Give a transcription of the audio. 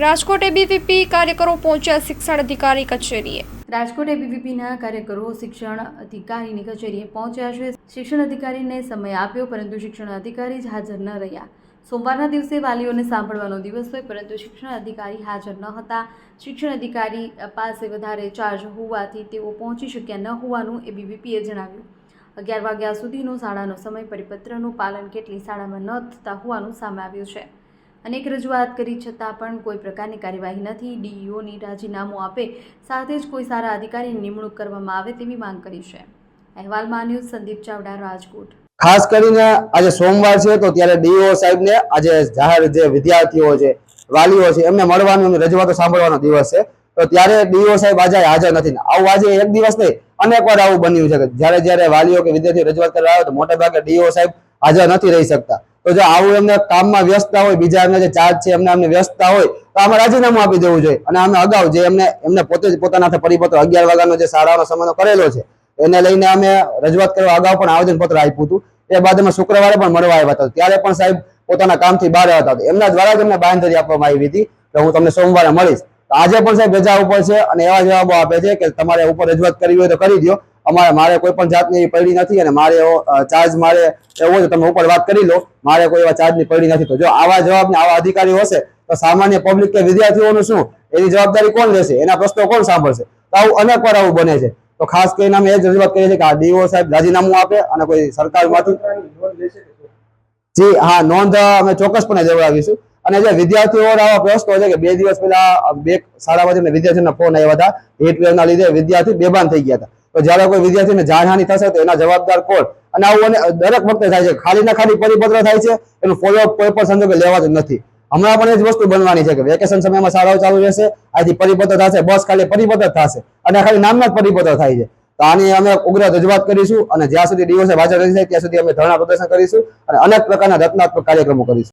Rajkot ABVP કાર્યકરો પહોંચ્યા શિક્ષણ અધિકારી કચેરીએ. રાજકોટ એબીવીપીના કાર્યકરો શિક્ષણ અધિકારીની કચેરીએ પહોંચ્યા છે. શિક્ષણ અધિકારીને સમય આપ્યો, પરંતુ શિક્ષણ અધિકારી જ હાજર ન રહ્યા. સોમવારના દિવસે વાલીઓને સાંભળવાનો દિવસ હોય, પરંતુ શિક્ષણ અધિકારી હાજર ન હતા. શિક્ષણ અધિકારી પાસે વધારે ચાર્જ હોવાથી તેઓ પહોંચી શક્યા ન હોવાનું એબીવીપીએ જણાવ્યું. અગિયાર વાગ્યા સુધીનો શાળાનો સમય, પરિપત્રનું પાલન કેટલી શાળામાં ન થતા હોવાનું સામે આવ્યું છે. અનેક રજૂઆત કરી છતાં પણ કોઈ પ્રકારની કાર્યવાહી નથી. ડીઈઓની રાજીનામું આપે સાથે જ કોઈ સારા અધિકારીની નિમણૂક કરવામાં આવે તેવી માંગ કરી છે. અહેવાલમાં ન્યૂઝ સંદીપ ચાવડા, રાજકોટ. ખાસ કરીને આજે સોમવાર છે તો ત્યારે ડીઓ સાહેબને આજે જાહેર જે વિદ્યાર્થીઓ છે, વાલીઓ છે, એમને મળવાનું રજૂઆતો સાંભળવાનો દિવસ છે. તો ત્યારે ડીઓ સાહેબ આજે હાજર નથી. આવું આજે એક દિવસ નહીં, અનેક વાર આવું બન્યું છે જ્યારે જ્યારે વાલીઓ કે વિદ્યાર્થીઓ રજૂઆત કરવા આવે તો મોટા ભાગે ડીઓ સાહેબ હાજર નથી રહી શકતા. તો જો આવું એમને કામમાં વ્યસ્તતા હોય, બીજા એમને જે ચાર્જ છે, એમને એમને વ્યસ્તતા હોય, તો આમાં રાજીનામું આપી દેવું જોઈએ. અને અમે અગાઉ જે એમને એમને પોતે જ પોતાના પરિપત્ર અગિયાર વાગ્યાનો જે શાળાનો સમયનો કરેલો છે, એને લઈને અમે રજૂઆત કરવા અગાઉ પણ આવેદનપત્ર આપ્યું હતું. એ બાદ અમે શુક્રવારે પણ મળવા આવ્યા હતા. ત્યારે પણ સાહેબ પોતાના કામથી બહાર હતા. એમના દ્વારા જ અમને બાંધરી આપવામાં આવી હતી કે હું તમને સોમવારે મળીશ. તો આજે પણ સાહેબ રજા ઉપર છે અને એવા જવાબો આપે છે કે તમારે ઉપર રજૂઆત કરવી હોય તો કરી દો અમારે, મારે કોઈ પણ જાતની પડી નથી અને મારે એવો ચાર્જ મારે એવો છે તમે ઉપર વાત કરી લો, મારે કોઈ એવા ચાર્જની પડી નથી. તો જો આવા જવાબ ને આવા અધિકારીઓ હશે, તો સામાન્ય પબ્લિક કે વિદ્યાર્થીઓનું શું? એની જવાબદારી કોણ લેશે? એના પ્રશ્નો કોણ સાંભળશે? તો આવું અનેક વાર આવું બને છે. તો ખાસ કરીને અમે એ જ રજૂઆત કરીએ છીએ કે આ ડીઓ સાહેબ રાજીનામું આપે અને કોઈ સરકારમાંથી જી, હા, નોંધ અમે ચોક્કસપણે દેવડાવીશું અને જે વિદ્યાર્થીઓ આવા પ્રશ્નો છે કે બે દિવસ પહેલા, બે શાળામાંથી વિદ્યાર્થીઓના ફોન આવ્યા હતા. હીટ વેવના લીધે વિદ્યાર્થી બેભાન થઈ ગયા હતા. તો જ્યારે કોઈ વિદ્યાર્થીને જાનહાની થશે તો એના જવાબદાર કોણ? અને આવું દરેક વખતે થાય છે. ખાલી ના ખાલી પરિપત્ર થાય છે. એનું ફોલોઅપ કોઈ પણ સંજોગે લેવાતું નથી. હમણાં પણ એ જ વસ્તુ બનવાની છે કે વેકેશન સમયમાં શાળાઓ ચાલુ રહેશે. આથી પરિપત્ર થશે. બસ ખાલી પરિપત્ર થશે. અને ખાલી નામના જ પરિપત્ર થાય છે. તો આની અમે ઉગ્ર રજૂઆત કરીશું અને જ્યાં સુધી દિવસે હાજર રહી જાય ત્યાં સુધી અમે ધરણા પ્રદર્શન કરીશું અને અનેક પ્રકારના રચનાત્મક કાર્યક્રમો કરીશું.